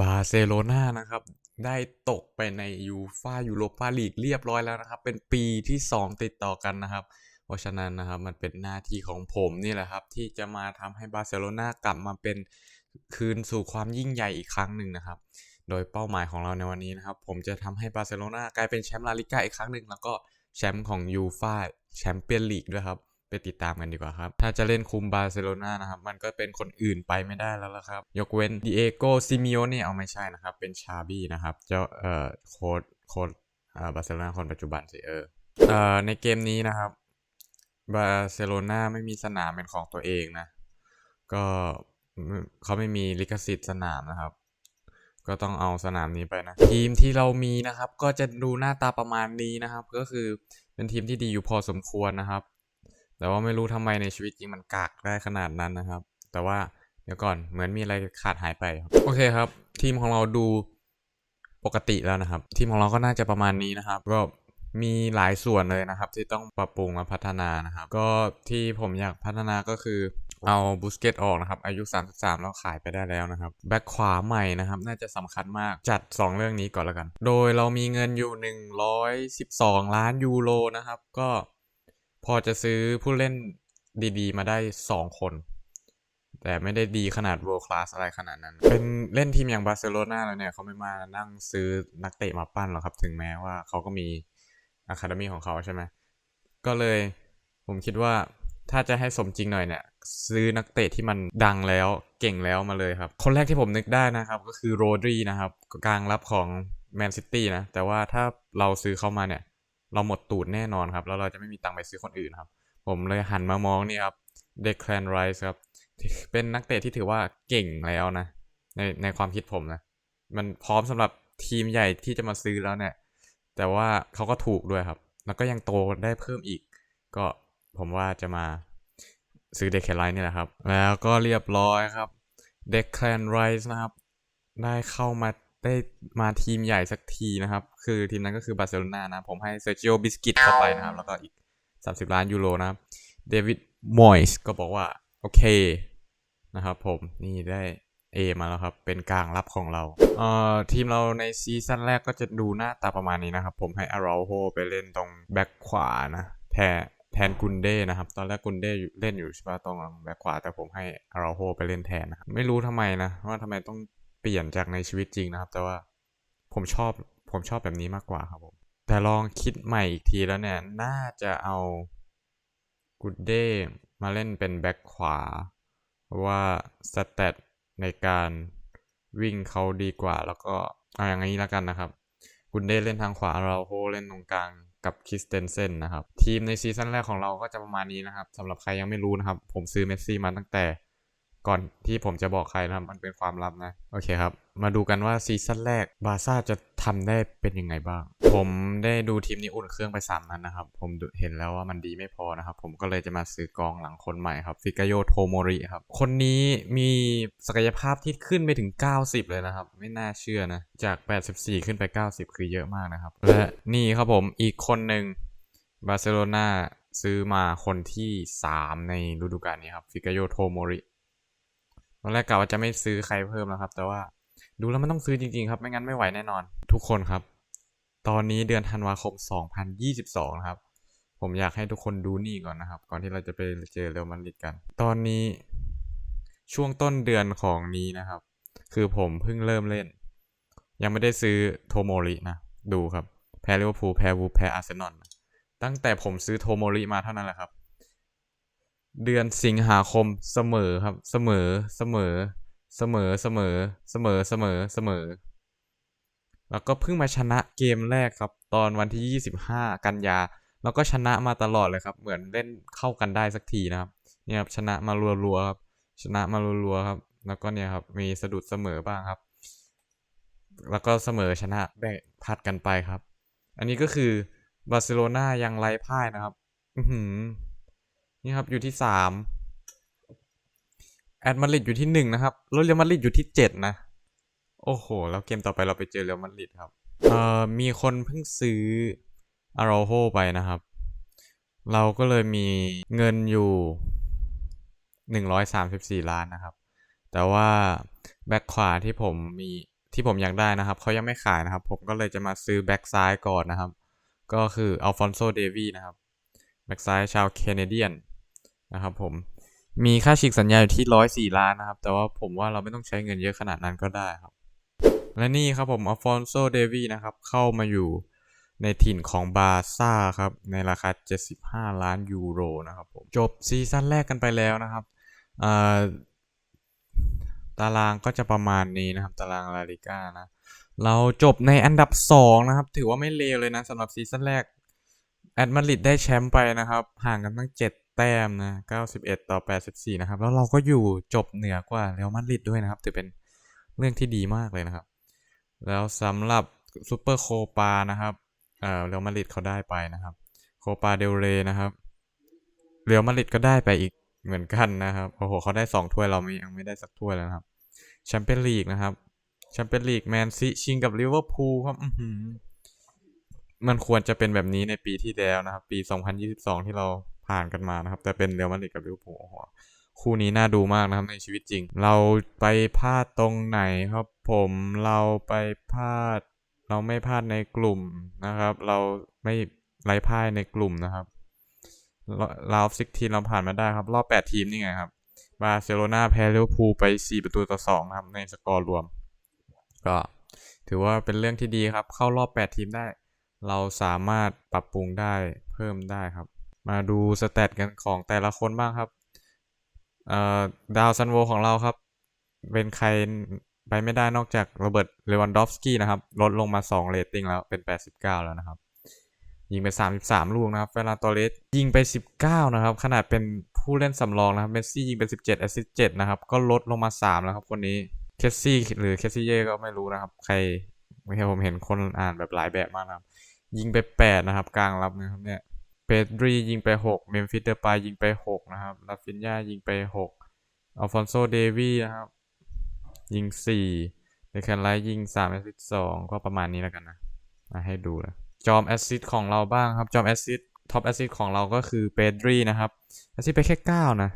บาร์เซโลนานะครับ ได้ตกไปในยูฟายูโรปาลีกเรียบร้อยแล้วนะครับ เป็นปีที่ 2 ติดต่อกันนะครับ เพราะฉะนั้นนะครับมันเป็นหน้าที่ของผมนี่แหละครับ ที่จะมาทำให้บาร์เซโลนากลับมาเป็นคืนสู่ความยิ่งใหญ่อีกครั้งหนึ่งนะครับ โดยเป้าหมายของเราในวันนี้นะครับ ผมจะทำให้บาร์เซโลนากลายเป็นแชมป์ลาลิก้าอีกครั้งหนึ่งแล้วก็แชมป์ของยูฟาแชมเปี้ยนลีกด้วยครับ ติดตามกันดีกว่าครับ ถ้าจะเล่นคุมบาร์เซโลนานะครับ มันก็เป็นคนอื่นไปไม่ได้แล้วละครับ ยกเว้นดิเอโกซิมิโอเน่เอาไม่ใช่นะครับ เป็นชาบี้นะครับ เจ้าเอ่อโค้ดโค้ดเอ่อบาร์เซโลนาคนปัจจุบันสิเออเอ่อในเกมนี้นะครับบาร์เซโลนาไม่มีสนามเป็นของตัวเองนะ ก็เขาไม่มีลิขสิทธิ์สนามนะครับ ก็ต้องเอาสนามนี้ไปนะ ทีมที่เรามีนะครับ ก็จะดูหน้าตาประมาณนี้นะครับ ก็คือเป็นทีมที่ดีอยู่พอสมควรนะครับ แต่ว่าไม่รู้ทำไมในชีวิตจริงมันกากได้ขนาดนั้นนะครับ แต่ว่าเดี๋ยวก่อนเหมือนมีอะไรขาดหายไปครับโอเคครับ ทีมของเราดูปกติแล้วนะครับ ทีมของเราก็น่าจะประมาณนี้นะครับ ก็มีหลายส่วนเลยนะครับ ที่ต้องปรับปรุงและพัฒนานะครับ ก็ที่ผมอยากพัฒนาก็คือเอาบูสเกตออกนะครับ อายุ 33 แล้วขายไปได้แล้วนะครับ แบ็คขวาใหม่นะครับ น่าจะสำคัญมากจัด 2 เรื่องนี้ก่อนแล้วกัน โดยเรามีเงินอยู่ 112 ล้านยูโรนะครับ ก็ พอจะซื้อผู้เล่นดีๆ มาได้ 2 คน แต่ไม่ได้ดีขนาด world class อะไรขนาดนั้น เป็นเล่นทีมอย่างบาร์เซโลนาแล้วเนี่ย เขาไม่มานั่งซื้อนักเตะมาปั้นหรอกครับ ถึงแม้ว่าเขาก็มีอะคาเดมีของเขาใช่ไหมก็เลยผมคิดว่าถ้าจะให้สมจริงหน่อยเนี่ย ซื้อนักเตะที่มันดังแล้วเก่งแล้วมาเลยครับ คนแรกที่ผมนึกได้นะครับ ก็คือโรดรีนะครับกลางรับของแมนซิตี้นะ แต่ว่าถ้าเราซื้อเข้ามาเนี่ย เราหมดตูดแน่นอนครับ แล้วเราจะไม่มีตังค์ไปซื้อคนอื่นครับ ผมเลยหันมามองนี่ครับเดคแลนไรส์ครับ เป็นนักเตะที่ถือว่าเก่งแล้วนะ ในในความคิดผมนะ มันพร้อมสำหรับทีมใหญ่ที่จะมาซื้อแล้วเนี่ย แต่ว่าเขาก็ถูกด้วยครับ แล้วก็ยังโตได้เพิ่มอีก ก็ผมว่าจะมาซื้อเดคแคนไรนี่แหละครับ แล้วก็เรียบร้อยครับเดคแคนไรส์นะครับ ได้เข้ามา ได้มาทีมใหญ่สักทีนะครับ คือทีมนั้นก็คือบาร์เซโลนานะ ผมให้เซอร์จิโอบิสกิตเข้าไปนะครับ แล้วก็อีก 30 ล้านยูโรนะครับเดวิดมอยส์ก็บอกว่า โอเคนะครับผมนี่ได้ A มาแล้วครับ เป็นกลางรับของเราเอ่อทีมเราในซีซั่นแรกก็จะดูหน้าตาประมาณนี้นะครับ ผมให้อาราโฮไปเล่นตรงแบ็คขวานะแทนแทนกุนเด้นะครับ ตอนแรกกุนเด้เล่นอยู่ใช่ปะตรงแบ็คขวาแต่ผมให้อาราโฮไปเล่นแทนนะไม่รู้ทำไมนะว่าทำไมต้อง เปลี่ยนจากในชีวิตจริงนะครับ แต่ว่าผมชอบผมชอบแบบนี้มากกว่าครับผม แต่ลองคิดใหม่อีกทีแล้วเนี่ย น่าจะเอากุนเด้มาเล่นเป็นแบ็คขวาเพราะว่าสเตตในการวิ่งเขาดีกว่า แล้วก็เอาอย่างนี้แล้วกันนะครับกุนเด้เล่นทางขวาเราโฮเล่นตรงกลางกับคริสเตนเซนนะครับ ทีมในซีซั่นแรกของเราก็จะประมาณนี้นะครับสำหรับใครยังไม่รู้นะครับ ผมซื้อเมสซี่มาตั้งแต่ ก่อนที่ผมจะบอกใครนะครับมันเป็นความลับนะ โอเคครับ มาดูกันว่าซีซั่นแรกบาซ่าจะทำได้เป็นยังไงบ้าง ผมได้ดูทีมนี้อุ่นเครื่องไปสามนัดนนะครับ ผมเห็นแล้วว่ามันดีไม่พอนะครับ ผมก็เลยจะมาซื้อกองหลังคนใหม่ครับ ฟิกาโยโทโมริครับ คนนี้มีศักยภาพที่ขึ้นไปถึง 90 เลยนะครับ ไม่น่าเชื่อนะ จาก 84 ขึ้นไป 90 คือเยอะมากนะครับ และนี่ครับผมอีกคนหนึ่งบาร์เซโลนาซื้อมาคนที่ 3 ในฤดูกาลนี้ครับ ฟิกาโยโทโมริ ตอนแรกกะว่าจะไม่ซื้อใครเพิ่มแล้วครับ แต่ว่าดูแล้วมันต้องซื้อจริงๆครับ ไม่งั้นไม่ไหวแน่นอน ทุกคนครับ ตอนนี้เดือนธันวาคม 2022นะครับ ผมอยากให้ทุกคนดูนี่ก่อนนะครับ ก่อนที่เราจะไปเจอเรอัลมาดริดกัน ตอนนี้ช่วงต้นเดือนของนี้นะครับ คือผมเพิ่งเริ่มเล่น ยังไม่ได้ซื้อโทโมรินะ ดูครับ แพ้ลิเวอร์พูลแพ้วูแพ้อาร์เซนอลตั้งแต่ผมซื้อโทโมริมาเท่านั้นแหละครับ เดือนสิงหาคมเสมอครับ เสมอเสมอ เสมอเสมอเสมอเสมอเสมอ แล้วก็เพิ่งมาชนะเกมแรกครับ ตอนวันที่ 25 กันยา แล้วก็ชนะมาตลอดเลยครับ เหมือนเล่นเข้ากันได้สักทีนะครับเนี่ยครับชนะมารัวๆครับชนะมารัวๆครับ แล้วก็เนี่ยครับมีสะดุดเสมอบ้างครับ แล้วก็เสมอชนะแบ่งพัดกันไปครับ อันนี้ก็คือบาร์เซโลนายังไร้พ่ายนะครับ อือหือ นี่ครับอยู่ที่สามแอดมาริดอยู่ที่หนึ่งนะครับแล้วเรอัลมาริดอยู่ที่เจ็ดนะ โอ้โห แล้วเกมต่อไปเราไปเจอเรอัลมาริดครับเอ่อมีคนเพิ่งซื้ออาราโฮไปนะครับ เราก็เลยมีเงินอยู่หนึ่งร้อยสามสิบสี่ล้านนะครับ แต่ว่าแบ็คขวาที่ผมมีที่ผมอยากได้นะครับเขายังไม่ขายนะครับ ผมก็เลยจะมาซื้อแบ็กซ้ายก่อนนะครับ ก็คืออัลฟอนโซเดวีนะครับ แบ็กซ้ายชาวแคนาเดียน นะครับผมมีค่าฉีกสัญญาอยู่ที่ร้อยสี่ล้านนะครับ แต่ว่าผมว่าเราไม่ต้องใช้เงินเยอะขนาดนั้นก็ได้ครับ และนี่ครับผมอัลฟอนโซเดวีนะครับเข้ามาอยู่ในถิ่นของบาซ่าครับ ในราคา 75 ล้านยูโรนะครับผมจบซีซั่นแรกกันไปแล้วนะครับตารางก็จะประมาณนี้นะครับ ตารางลาลิก้านะเราจบในอันดับ 2 นะครับ ถือว่าไม่เลวเลยนะสำหรับซีซั่นแรกแอดมาริดได้แชมป์ไปนะครับ ห่างกันตั้ง 7 แต้มนะ 91 ต่อ 84 นะครับ แล้วเราก็อยู่จบเหนือกว่าเรอัลมาดริดด้วยนะครับ ถือเป็นเรื่องที่ดีมากเลยนะครับ แล้วสำหรับซูเปอร์โคปานะครับเอ่อเรอัลมาดริดเขาได้ไปนะครับ โคปาเดลเรนะครับ เรอัลมาดริดก็ได้ไปอีกเหมือนกันนะครับ โอ้โห เขาได้ 2 ถ้วยเราไม่ยังไม่ได้สักถ้วยแล้วนะครับ แชมเปี้ยนลีกนะครับ แชมเปี้ยนลีกแมนซีชิงกับลิเวอร์พูลครับมันควรจะเป็นแบบนี้ในปีที่แล้วนะครับ ปี 2022 ที่เรา ผ่านกันมานะครับ แต่เป็นเรอัลมาดริดกับลิเวอร์พูลคู่นี้น่าดูมากนะครับในชีวิตจริง เราไปพลาดตรงไหนครับผมเราไปพลาด เราไม่พลาดในกลุ่มนะครับ เราไม่ไร้พ่ายในกลุ่มนะครับราวซิกทีมเราผ่านมาได้ครับ รอบ 8 ทีมนี่ไงครับ บาร์เซโลนาแพ้ลิเวอร์พูลไป 4 ประตูต่อ 2 ครับ ในสกอร์รวม ก็ถือว่าเป็นเรื่องที่ดีครับ เข้ารอบ 8 ทีมได้ เราสามารถปรับปรุงได้เพิ่มได้ครับ มาดูสเตตกันของแต่ละคนบ้างครับเอ่อดาวซันโวของเราครับ เป็นใครไปไม่ได้นอกจากโรเบิร์ตเลวันดอฟสกี้นะครับ ลดลงมา 2 เรตติ้งแล้วเป็น 89 แล้วนะครับ ยิงไป 33 ลูกนะครับเฟรานโตเรสยิงไป 19 นะครับ ขนาดเป็นผู้เล่นสำรองนะครับเมสซี่ยิงไป17 แอสซิสต์7นะครับ ก็ลดลงมา 3 แล้วครับคนนี้เคสซี่หรือเคสซี่เย่ก็ไม่รู้นะครับ ใครไม่ใช่ผมเห็นคนอ่านแบบหลายแบบมากนะครับ ยิงไป 8 นะครับ กลางรับนะครับเนี่ย เปดรียิงไป 6 เมมฟิสเดปายยิงไป 6 นะครับลาฟินยายิงไป 6 อัลฟอนโซเดวีนะครับ ยิง 4 เดคันไลท์ยิง 3 แอสซิสต์2ก็ประมาณนี้แล้วกันนะมาให้ดูนะจอมแอสซิสต์ของเราบ้างครับ จอมแอสซิสต์ท็อปแอสซิสต์ของเราก็คือเปดรีนะครับ แอสซิสต์ไปแค่ 9 นะ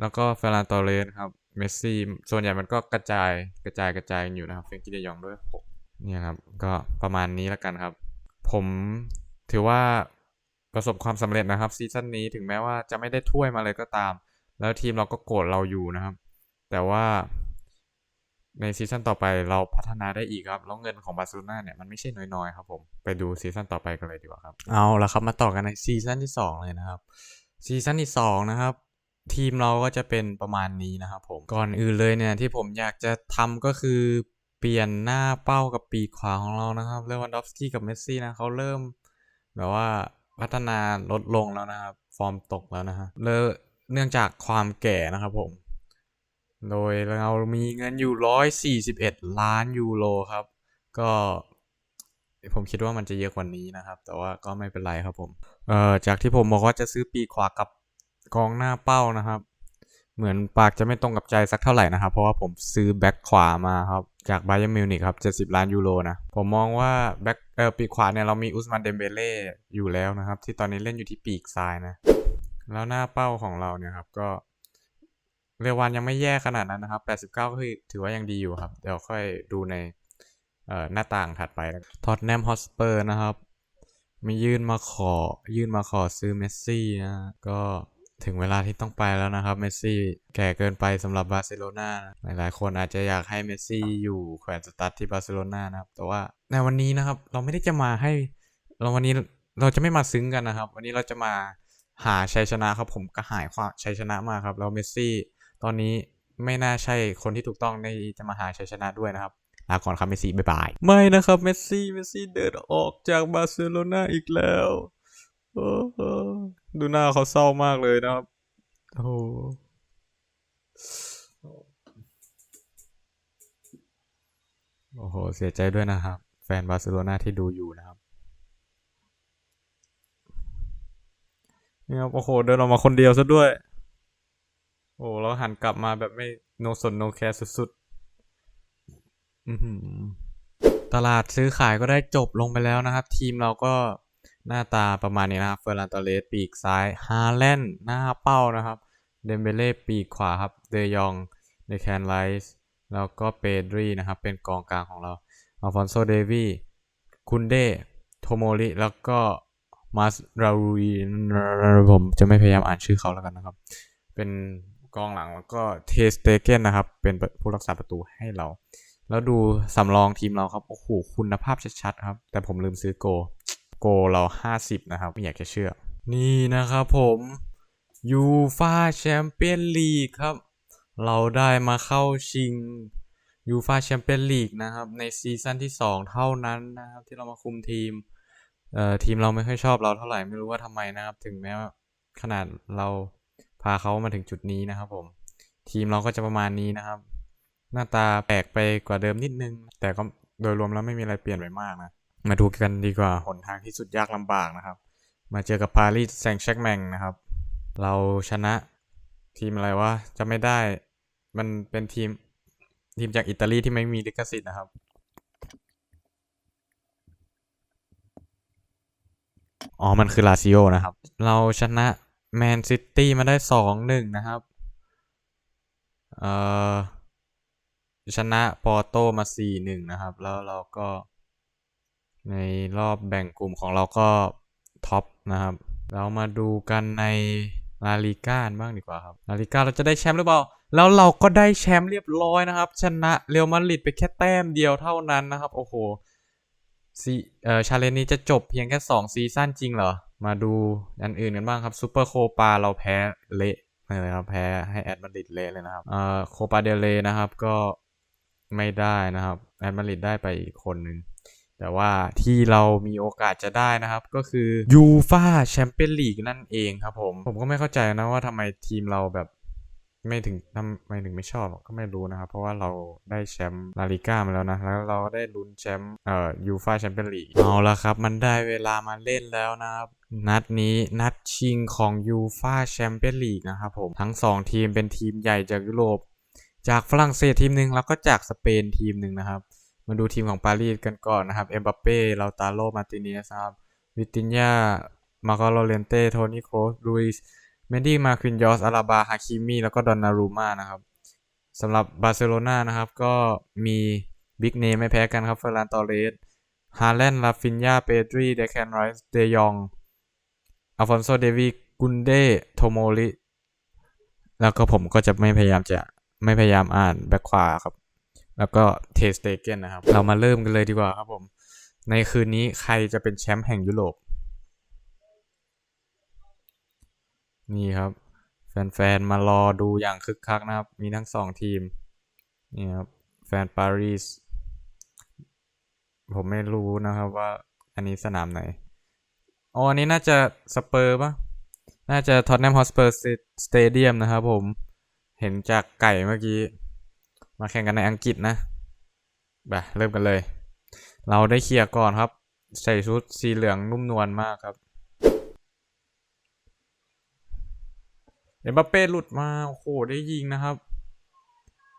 แล้วก็เฟรานโตเรสครับ เมสซี่ ส่วนใหญ่มันก็กระจายกระจายกระจายอยู่นะครับ เฟรนกี้เดยองด้วย 6 เนี่ยครับ ก็ประมาณนี้แล้วกันครับ ผมถือว่า ประสบความสำเร็จนะครับซีซั่นนี้ถึงแม้ว่าจะไม่ได้ถ้วยมาเลยก็ตาม แล้วทีมเราก็โกรธเราอยู่นะครับ แต่ว่าในซีซั่นต่อไปเราพัฒนาได้อีกครับ แล้วเงินของบาร์เซโลนาเนี่ยมันไม่ใช่น้อยๆครับผม ไปดูซีซั่นต่อไปกันเลยดีกว่าครับ เอาละครับมาต่อกันในซีซั่นที่ 2 เลยนะครับ ซีซั่นที่ 2 นะครับ ทีมเราก็จะเป็นประมาณนี้นะครับผม ก่อนอื่นเลยเนี่ยที่ผมอยากจะทำก็คือเปลี่ยนหน้าเป้ากับปีกขวาของเรานะครับเลวันดอฟสกี้กับเมสซี่นะเขาเริ่มแบบว่า พัฒนาลดลงแล้วนะครับ ฟอร์มตกแล้วนะฮะเนื่องจากความแก่นะครับผม โดยเรามีเงินอยู่ 141 ล้านยูโรครับ ก็ผมคิดว่ามันจะเยอะกว่านี้นะครับ แต่ว่าก็ไม่เป็นไรครับผมเอ่อจากที่ผมบอกว่าจะซื้อปีขวากับกองหน้าเป้านะครับ เหมือนปากจะไม่ตรงกับใจสักเท่าไหร่นะครับ เพราะว่าผมซื้อแบ็คขวามาครับ จากไบย r n มิวนิกครับ 70 ล้านยูโรนะ ผมมองว่าแบ็คเออปีกขวาเนี่ยเรามีอุสมันเดมเบเล่อยู่แล้วนะครับ ที่ตอนนี้เล่นอยู่ที่ปีกซ้ายนะ แล้วหน้าเป้าของเราเนี่ยครับ ก็เรวันยังไม่แย่ขนาดนั้นนะครับ 89 ก็คือถือว่ายังดีอยู่ครับ เดี๋ยวค่อยดูในเออหน้าต่างถัดไปท็อตแนมฮอสเปอร์นะครับ มียื่นมาขอยื่นมาขอซื้อเมสซี่นะก็ ถึงเวลาที่ต้องไปแล้วนะครับเมสซี่แก่เกินไปสำหรับบาร์เซโลนาหลายๆ คนอาจจะอยากให้เมสซี่อยู่แขวนสตาร์ทที่บาร์เซโลนานะครับ แต่ว่าในวันนี้นะครับ เราไม่ได้จะมาให้ เราวันนี้เราจะไม่มาซึ้งกันนะครับ วันนี้เราจะมาหาชัยชนะครับ ผมก็หายความชัยชนะมาครับแล้วเมสซี่ตอนนี้ไม่น่าใช่คนที่ถูกต้องในจะมาหาชัยชนะด้วยนะครับลาก่อนครับเมสซี่บ๊ายบาย ไม่นะครับเมสซี่เมสซี่เดินออกจากบาร์เซโลนาอีกแล้ว ดูหน้าเขาเศร้ามากเลยนะครับ โอ้โหโอ้โห เสียใจด้วยนะครับ แฟนบาร์เซโลนาที่ดูอยู่นะครับ นี่ครับ โอ้โห เดินออกมาคนเดียวซะด้วย โอ้แล้วหันกลับมาแบบไม่โนสนโนแคร์สุดๆตลาดซื้อขายก็ได้จบลงไปแล้วนะครับ ทีมเราก็ หน้าตาประมาณนี้นะครับเฟอร์ลันตอเลสปีกซ้ายฮาแลนด์หน้าเป้านะครับเดมเบเล่ปีกขวาครับเดยองเดแคนไลส์แล้วก็เปดรีนะครับ เป็นกองกลางของเราอัลฟอนโซเดวีคุนเดโทโมริแล้วก็มาสราวีผมจะไม่พยายามอ่านชื่อเขาแล้วกันนะครับ เป็นกองหลังแล้วก็เทสเตเกนนะครับ เป็นผู้รักษาประตูให้เรา แล้วดูสำรองทีมเราครับ โอ้โห คุณภาพชัดๆครับ แต่ผมลืมซื้อโก โกเรา 50 นะครับ ไม่อยากจะเชื่อ นี่นะครับผมยูฟาแชมเปี้ยนลีกครับ เราได้มาเข้าชิงยูฟาแชมเปี้ยนลีกนะครับ ในซีซั่นที่ 2 เท่านั้นนะครับ ที่เรามาคุมทีมเอ่อทีมเราไม่ค่อยชอบเราเท่าไหร่ไม่รู้ว่าทำไมนะครับ ถึงแม้ว่าขนาดเราพาเขามาถึงจุดนี้นะครับผม ทีมเราก็จะประมาณนี้นะครับ หน้าตาแปลกไปกว่าเดิมนิดนึง แต่ก็โดยรวมแล้วไม่มีอะไรเปลี่ยนไปมากนะ มาดูกันดีกว่าหนทางที่สุดยากลำบากนะครับ มาเจอกับปารีสแซงแชร์กแมงนะครับ เราชนะทีมอะไรวะจะไม่ได้ มันเป็นทีมทีมจากอิตาลีที่ไม่มีลิขสิทธิ์นะครับ อ๋อ มันคือลาซิโอนะครับ เราชนะแมนซิตี้มาได้สองหนึ่งนะครับ เอ่อ ชนะปอร์โตมาสี่หนึ่งนะครับ แล้วเราก็ ในรอบแบ่งกลุ่มของเราก็ท็อปนะครับ เรามาดูกันในลาลิก้าบ้างดีกว่าครับลาลิก้าเราจะได้แชมป์หรือเปล่า แล้วเราก็ได้แชมป์เรียบร้อยนะครับ ชนะเรอัลมาดริดไปแค่แต้มเดียวเท่านั้นนะครับ โอ้โหซีเอ่อชาเลนนี้จะจบเพียงแค่2ซีซั่นจริงเหรอ มาดูอันอื่นกันบ้างครับซูเปอร์โคปาเราแพ้เละเลยครับแพ้ให้แอดมาดริดเละเลยนะครับเอ่อโคปาเดเลนะครับก็ไม่ได้นะครับแอดมาดริดได้ไปอีกคนนึง แต่ว่าที่เรามีโอกาสจะได้นะครับ ก็คือยูฟาแชมเปี้ยนลีกนั่นเองครับผม ผมก็ไม่เข้าใจนะว่าทำไมทีมเราแบบไม่ถึงทำไมถึงไม่ชอบก็ไม่รู้นะครับ เพราะว่าเราได้แชมป์ลาลิก้ามาแล้วนะ แล้วเราได้ลุ้นแชมป์เอ่อยูฟาแชมเปี้ยนลีกเอาละครับ มันได้เวลามาเล่นแล้วนะครับ นัดนี้นัดชิงของยูฟาแชมเปี้ยนลีกนะครับผม ทั้ง 2 ทีมเป็นทีมใหญ่จากยุโรป จากฝรั่งเศสทีมหนึ่งแล้วก็จากสเปนทีมหนึ่งนะครับ มาดูทีมของปารีสกันก่อนนะครับ เอ็มบัปเป้ ลาตาโลมาติเนสครับ วิตินยา มาร์กโลเรนเต้ โทนี่โครสลุยส์ เมนดี้ มาควินยอส อาราบา ฮาคิมี แล้วก็ดอนนารูมานะครับสำหรับบาร์เซโลนานะครับ ก็มีบิ๊กเนมไม่แพ้กันครับเฟอร์รานตอเรส ฮาแลนด์ลาฟินยา เปดรี เดแคนไรส์ เดยอง อัลฟอนโซ เดวีกุนเด โทโมริ แล้วก็ผมก็จะไม่พยายามจะไม่พยายามอ่านแบ็คขวาครับ แล้วก็เทสเตเกนนะครับ เรามาเริ่มกันเลยดีกว่าครับผม ในคืนนี้ใครจะเป็นแชมป์แห่งยุโรป นี่ครับ แฟนๆ มารอดูอย่างคึกคักนะครับ มีทั้งสองทีม นี่ครับ แฟนปารีส ผมไม่รู้นะครับว่าอันนี้สนามไหน อ๋อ อันนี้น่าจะสเปอร์ปะน่าจะท็อตแนมฮอสเปอร์สเตเดียมนะครับผม เห็นจากไก่เมื่อกี้ มาแข่งกันในอังกฤษนะไปเริ่มกันเลย เราได้เคลียร์ก่อนครับ ใส่ชุดสีเหลืองนุ่มนวลมากครับเอ็มบัปเป้หลุดมา โอ้โห ได้ยิงนะครับ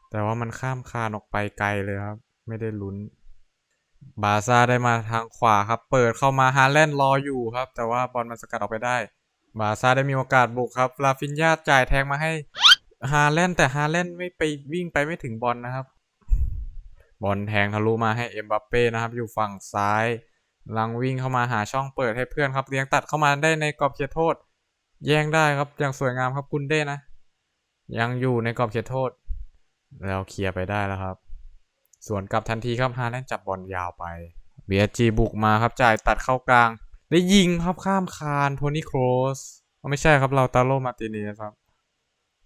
แต่ว่ามันข้ามคานออกไปไกลเลยครับ ไม่ได้ลุ้น บาซ่าได้มาทางขวาครับ เปิดเข้ามาฮาแลนด์รออยู่ครับ แต่ว่าบอลมันสกัดออกไปได้ บาซ่าได้มีโอกาสบุกครับลาฟินยาจ่ายแทงมาให้ ฮาแลนแต่ฮาแลนไม่ไปวิ่งไปไม่ถึงบอลนะครับ บอลแทงทะลุมาให้เอ็มบัปเป้นะครับ อยู่ฝั่งซ้ายลังวิ่งเข้ามาหาช่องเปิดให้เพื่อนครับเลี้ยงตัดเข้ามาได้ในกรอบเขตโทษ แย่งได้ครับอย่างสวยงามครับกุนเด้นะ ยังอยู่ในกรอบเขตโทษ แล้วเคลียร์ไปได้แล้วครับ ส่วนกลับทันทีครับฮาแลนจับบอลยาวไปเบียจีบุกมาครับจ่ายตัดเข้ากลาง ได้ยิงครับข้ามคานโทนี่โครสไม่ใช่ครับเราตาโลมาตินสครับ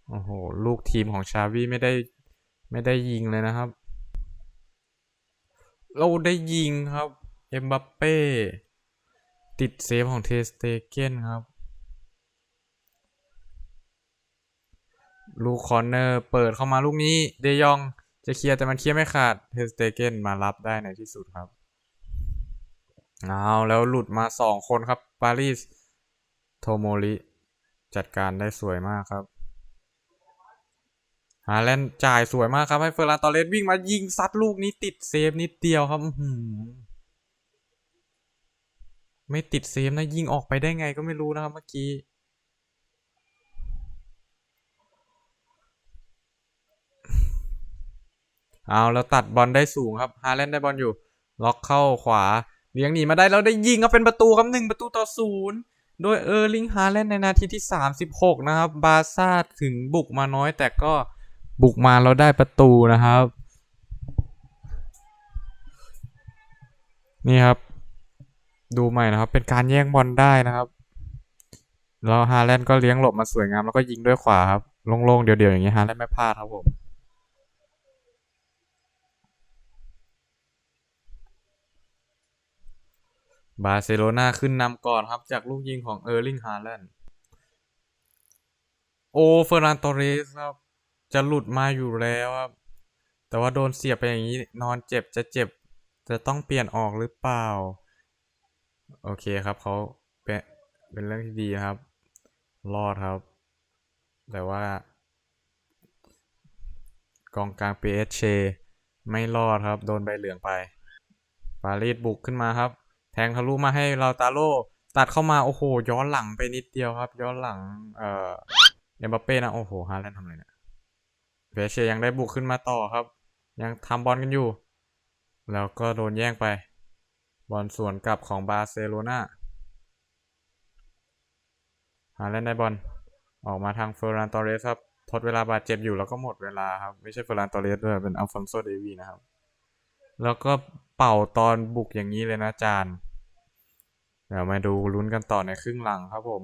โอ้โห ลูกทีมของชาวีไม่ได้ไม่ได้ยิงเลยนะครับ เราได้ยิงครับ เอ็มบัปเป้ ติดเซฟของเทสเตเกนครับ ลูกคอร์เนอร์เปิดเข้ามาลูกนี้ เดยองจะเคลียร์แต่มันเคลียร์ไม่ขาด เทสเตเกนมารับได้ในที่สุดครับ เอาแล้วหลุดมาสองคนครับ ปารีส โทโมริ จัดการได้สวยมากครับ ฮาแลนด์จ่ายสวยมากครับให้เฟอร์รานตอเรสวิ่งมายิงซัดลูกนี้ติดเซฟนิดเดียวครับไม่ติดเซฟนะยิงออกไปได้ไงก็ไม่รู้นะครับเมื่อกี้เอาแล้วตัดบอลได้สูงครับฮาแลนด์ได้บอลอยู่ ล็อกเข้าขวาเลี้ยงหนีมาได้แล้วได้ยิงครับเป็นประตูครับหนึ่งประตูต่อศูนย์โดยเออร์ลิงฮาแลนด์ในนาทีที่ 36 นะครับ บาซ่าถึงบุกมาน้อยแต่ก็ บุกมาแล้วได้ประตูนะครับ นี่ครับ ดูใหม่นะครับ เป็นการแย่งบอลได้นะครับ แล้วฮาแลนด์ก็เลี้ยงหลบมาสวยงามแล้วก็ยิงด้วยขวาครับโล่งๆเดียวๆอย่างนี้ฮาแลนด์ไม่พลาดครับผมบาร์เซโลนาขึ้นนำก่อนครับจากลูกยิงของเออร์ลิงฮาแลนด์ โอเฟอร์นันโตเรสครับ จะหลุดมาอยู่แล้วครับ แต่ว่าโดนเสียบไปอย่างนี้นอนเจ็บจะเจ็บ จะต้องเปลี่ยนออกหรือเปล่า โอเคครับเขาเป็นเป็นเรื่องที่ดีครับ รอดครับ แต่ว่ากองกลาง PSG ไม่รอดครับ โดนใบเหลืองไปปารีสบุกขึ้นมาครับ แทงทะลุมาให้เราตาโลตัดเข้ามา โอ้โห ย้อนหลังไปนิดเดียวครับ ย้อนหลัง เอ่อเอ็มบัปเป้นะ โอ้โห ฮาแลนด์ทำอะไรเนี่ย เพเชยังได้บุกขึ้นมาต่อครับ ยังทำบอลกันอยู่ แล้วก็โดนแย่งไป บอลสวนกลับของบาร์เซโลนาฮาแลนได้บอลออกมาทางเฟอร์รานตอเรสครับทดเวลาบาดเจ็บอยู่แล้วก็หมดเวลาครับ ไม่ใช่เฟอร์รานตอเรสด้วยเป็นอัลฟอนโซเดวีนะครับ แล้วก็เป่าตอนบุกอย่างนี้เลยนะจานเดี๋ยวมาดูลุ้นกันต่อในครึ่งหลังครับผม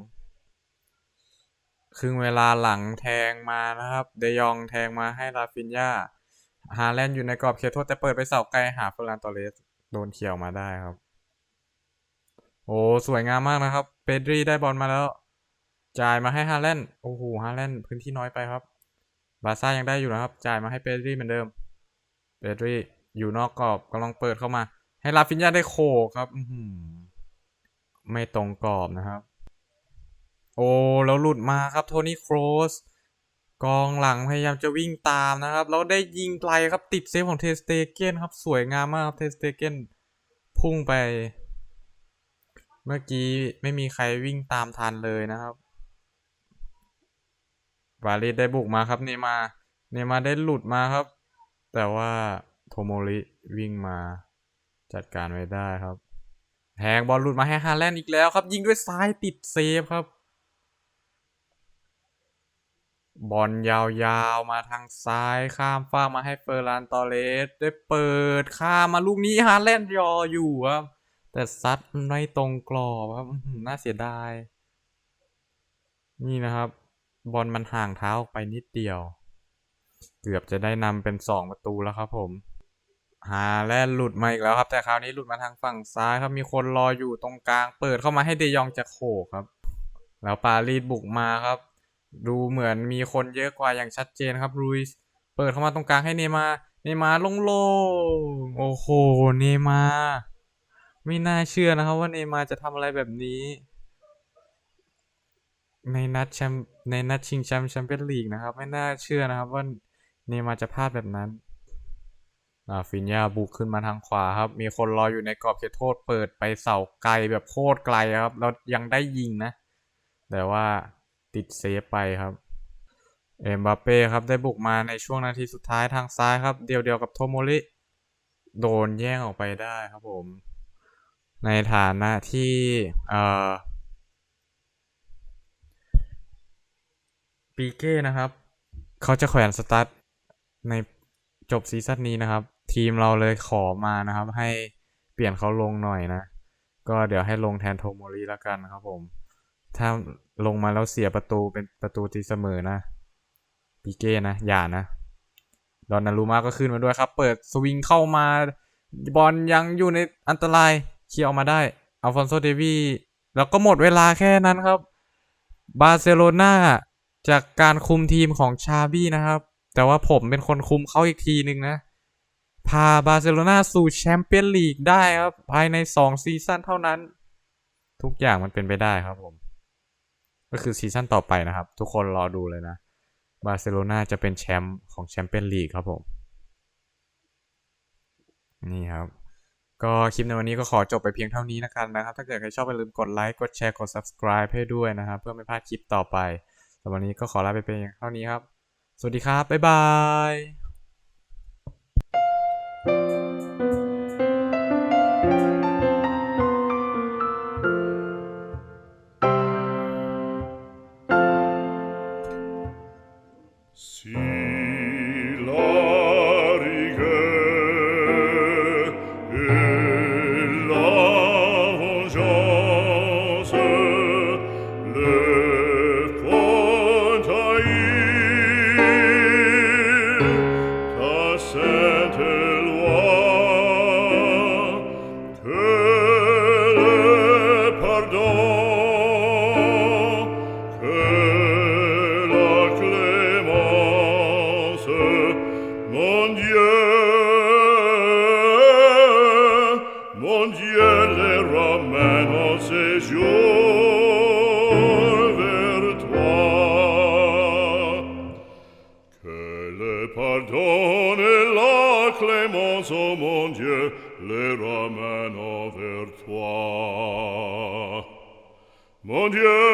ครึ่งเวลาหลังแทงมานะครับ เดยองแทงมาให้ลาฟินยาฮาแลนด์อยู่ในกรอบเขตโทษแต่เปิดไปเสาไกลหาเฟรานตอเรสโดนเขี่ยวมาได้ครับ โอ้สวยงามมากนะครับ เปดรีได้บอลมาแล้ว จ่ายมาให้ฮาแลนด์โอ้โหฮาแลนด์พื้นที่น้อยไปครับ บาซ่ายังได้อยู่นะครับ จ่ายมาให้เปดรีเหมือนเดิม เปดรีอยู่นอกกรอบกำลังเปิดเข้ามา ให้ลาฟินยาได้โขกครับไม่ตรงกรอบนะครับ โอ้แล้วหลุดมาครับโทนี่โครสกองหลังพยายามจะวิ่งตามนะครับ แล้วได้ยิงไกลครับติดเซฟของเทสเตเกนครับสวยงามมากครับเทสเตเกนพุ่งไป เมื่อกี้ไม่มีใครวิ่งตามทันเลยนะครับวาลิสได้บุกมาครับเนมาเนมาได้หลุดมาครับ แต่ว่าโทโมริวิ่งมาจัดการไว้ได้ครับแทงบอลหลุดมาให้ฮาแลนด์อีกแล้วครับ ยิงด้วยซ้ายติดเซฟครับ บอลยาวๆ มาทางซ้ายข้ามฟ้ากมาให้เฟอร์รานตอเรสได้เปิดข้ามมาลูกนี้ฮาแลนด์รออยู่ครับ แต่ซัดไม่ตรงกรอบครับน่าเสียดาย นี่นะครับ บอลมันห่างเท้าออกไปนิดเดียว เกือบจะได้นำเป็นสองประตูแล้วครับผมฮาแลนด์หลุดมาอีกแล้วครับ แต่คราวนี้หลุดมาทางฝั่งซ้ายครับมีคนรออยู่ตรงกลาง เปิดเข้ามาให้เดยองจะโขกครับ แล้วปารีสบุกมาครับ ดูเหมือนมีคนเยอะกว่าอย่างชัดเจนครับรุยส์เปิดเข้ามาตรงกลางให้เนมาเนมาร์โล่งโอ้โหเนมา ไม่น่าเชื่อนะครับว่าเนมาจะทำอะไรแบบนี้ ในนัดแชมป์ในนัดชิงแชมป์แชมเปี้ยนลีกนะครับ ไม่น่าเชื่อนะครับว่าเนมาจะพลาดแบบนั้นอาฟินยาบุกขึ้นมาทางขวาครับ มีคนรออยู่ในกรอบเขตโทษเปิดไปเสาไกลแบบโคตรไกลครับ แล้วยังได้ยิงนะ แต่ว่า ติดเซฟไปครับ เอ็มบัปเป้ครับได้บุกมาในช่วงนาทีสุดท้ายทางซ้ายครับ เดียวเดียวกับโทโมริ โดนแย่งออกไปได้ครับผม ในฐานะที่เอ่อปีเก้นะครับ เขาจะแขวนสตาร์ทในจบซีซั่นนี้นะครับ ทีมเราเลยขอมานะครับ ให้เปลี่ยนเขาลงหน่อยนะ ก็เดี๋ยวให้ลงแทนโทโมริแล้วกันนะครับผม ถ้าลงมาแล้วเสียประตูเป็นประตูตีเสมอนะปีเก้นะ อย่านะ ดอนนารูมาก็ขึ้นมาด้วยครับ เปิดสวิงเข้ามา บอลยังอยู่ในอันตรายเคลียร์ออกมาได้อัลฟอนโซเดวีแล้วก็หมดเวลาแค่นั้นครับ บาร์เซโลนาจากการคุมทีมของชาบี้นะครับ แต่ว่าผมเป็นคนคุมเขาอีกทีนึงนะ พาบาร์เซโลนาสู่แชมเปี้ยนลีกได้ครับ ภายใน 2 ซีซั่นเท่านั้น ทุกอย่างมันเป็นไปได้ครับผม ก็คือซีซั่นต่อไปนะครับ ทุกคนรอดูเลยนะบาร์เซโลนาจะเป็นแชมป์ของแชมเปี้ยนลีกครับผม นี่ครับ ก็คลิปในวันนี้ก็ขอจบไปเพียงเท่านี้นะครับนะครับ ถ้าเกิดใครชอบอย่าลืมกดไลค์ กดแชร์ กด subscribe ให้ด้วยนะครับ เพื่อไม่พลาดคลิปต่อไปสำหรับวันนี้ก็ขอลาไปเพียงเท่านี้ครับ สวัสดีครับ บ๊ายบาย Dieu,